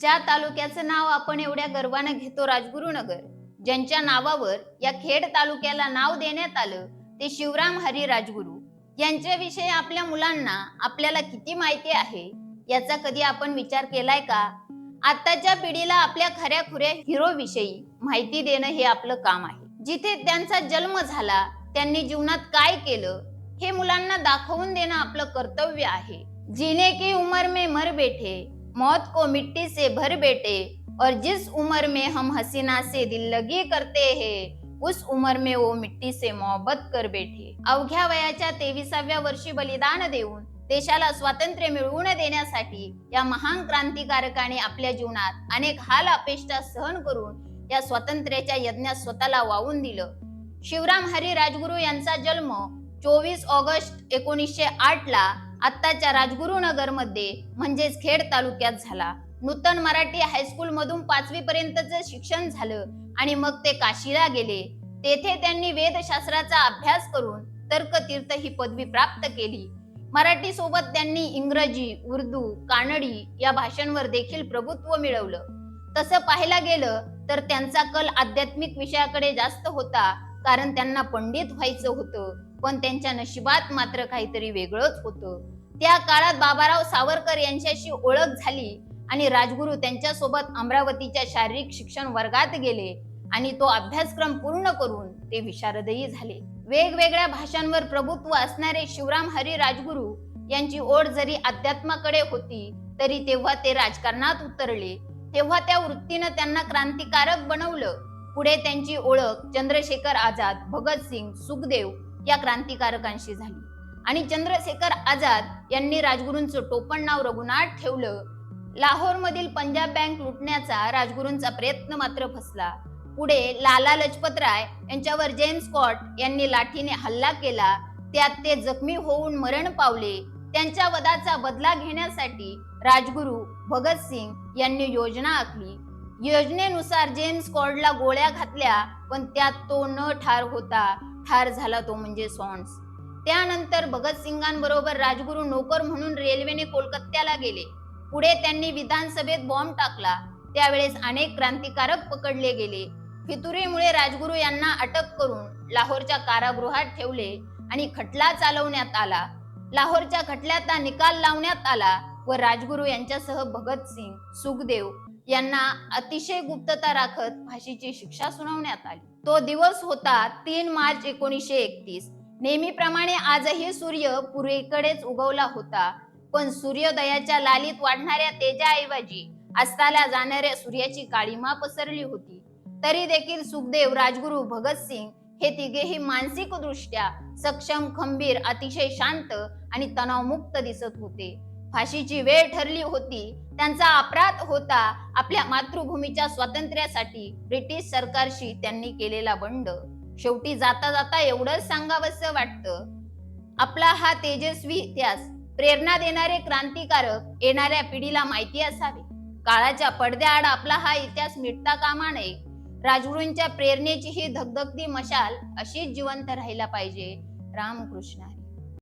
ज्या तालुक्याचं नाव आपण एवढ्या गर्वानं घेतो राजगुरुनगर ज्यांच्या नावावर या खेड तालुक्याला नाव देण्यात आलं ते शिवराम हरी राजगुरू. यांच्याविषयी आपल्या मुलांना आपल्याला किती माहिती आहे याचा कधी आपण विचार केलाय का? आताच्या पिढीला आपल्या खऱ्या खुऱ्या हिरो विषयी माहिती देणं हे आपलं काम आहे. जिथे त्यांचा जन्म झाला त्यांनी जीवनात काय केलं हे मुलांना दाखवून देणं आपलं कर्तव्य आहे. जिने की उमर में मर बेठे मौत को मिट्टी से भर बैठे और जिस उम्र में हम हसीना से दिल लगी करते हैं उस उम्र में वो मिट्टी से मोहब्बत कर बैठे। अवघ्या वयाच्या तेविसाव्या वर्षी बलिदान देऊन देशाला स्वातंत्र्य मिळवून देण्यासाठी या महान क्रांतिकारकाने आपल्या जीवनात अनेक हाल अपेष्टा सहन करून या स्वातंत्र्याच्या यज्ञात स्वतःला वाहून दिलं. शिवराम हरी राजगुरू यांचा जन्म चोवीस ऑगस्ट एकोणीसशे आठ ला आत्ताच्या राजगुरुनगरमध्ये म्हणजेच खेड तालुक्यात झाला. नूतन मराठी हायस्कूल मधून पाचवी पर्यंतच शिक्षण झालं आणि मग ते काशीला गेले. तेथे त्यांनी वेदशास्त्राचा अभ्यास करून तर्कतीर्थ ही पदवी प्राप्त केली. मराठी सोबत त्यांनी इंग्रजी उर्दू कानडी या भाषांवर देखील प्रभुत्व मिळवलं. तसं पाहायला गेलं तर त्यांचा कल आध्यात्मिक विषयाकडे जास्त होता. कारण त्यांना पंडित व्हायचं होतं पण त्यांच्या नशिबात मात्र काहीतरी वेगळंच होतं. त्या काळात बाबाराव सावरकर यांच्याशी ओळख झाली आणि राजगुरू त्यांच्यासोबत अमरावतीच्या शारीरिक शिक्षण वर्गात गेले आणि तो अभ्यासक्रम पूर्ण करून ते विशारदही झाले. वेगवेगळ्या भाषांवर प्रभुत्व असणारे शिवराम हरी राजगुरू यांची ओढ जरी अध्यात्माकडे होती तरी तेव्हा ते राजकारणात उतरले. तेव्हा त्या वृत्तीनं त्यांना क्रांतिकारक बनवलं. पुढे त्यांची ओळख चंद्रशेखर आझाद भगतसिंग सुखदेव या क्रांतिकारकांशी झाली. आणि चंद्रशेखर आझाद यांनी राजगुरूंचं टोपण नाव रघुनाथ ठेवलं. लाहोरमधील पंजाब बँक लुटण्याचा राजगुरूंचा प्रयत्न मात्र फसला. पुढे लाला लजपत राय यांच्यावर जेम्स स्कॉट यांनी लाठीने हल्ला केला. त्यात ते जखमी होऊन मरण पावले. त्यांच्या वदाचा बदला घेण्यासाठी राजगुरू भगतसिंग यांनी योजना आखली. योजनेनुसार जेम्स कॉर्डला गोळ्या घातल्या पण त्यात तो न ठार होता. ठार झाला तो म्हणजे सॉन्स त्यानंतर भगतसिंगांबरोबर राजगुरू नोकर म्हणून रेल्वेने कोलकात्याला गेले. पुढे त्यांनी विधानसभेत बॉम्ब टाकला. त्यावेळेस अनेक क्रांतिकारक पकडले गेले. फितुरीमुळे राजगुरू यांना अटक करून लाहोरच्या कारागृहात ठेवले आणि खटला चालवण्यात आला. लाहोरच्या खटल्याचा निकाल लावण्यात आला. व राजगुरू यांच्यासह भगतसिंग सुखदेव यांना अतिशय गुप्तता राखत फाशीची शिक्षा सुनावण्यात आली. तो दिवस होता तीन मार्च एकोणीसशे एकतीस. नेहमीप्रमाणे आजही सूर्य पूर्वेकडेच उगवला होता पण सूर्योदयाच्या लालीत वाढणाऱ्या तेजाऐवजी अस्ताला जाणाऱ्या सूर्याची काळीमा पसरली होती. तरी देखील सुखदेव राजगुरू भगतसिंग हे तिघेही मानसिक दृष्ट्या सक्षम खंबीर अतिशय शांत आणि तणावमुक्त दिसत होते. फाशीची वेळ ठरली होती. त्यांचा अपराध होता आपल्या मातृभूमीच्या स्वातंत्र्यासाठी ब्रिटिश सरकारशी त्यांनी केलेला बंड. शेवटी जाता जाता एवढंच सांगावंसं वाटतं. आपला हा तेजस्वी इतिहास प्रेरणा देणारे क्रांतिकारक येणाऱ्या पिढीला माहिती असावे. काळाच्या पडद्याआड आपला हा इतिहास मिटता कामा नये. राजगुरूंच्या प्रेरणेची ही धगधगती मशाल अशीच जिवंत राहायला पाहिजे. रामकृष्ण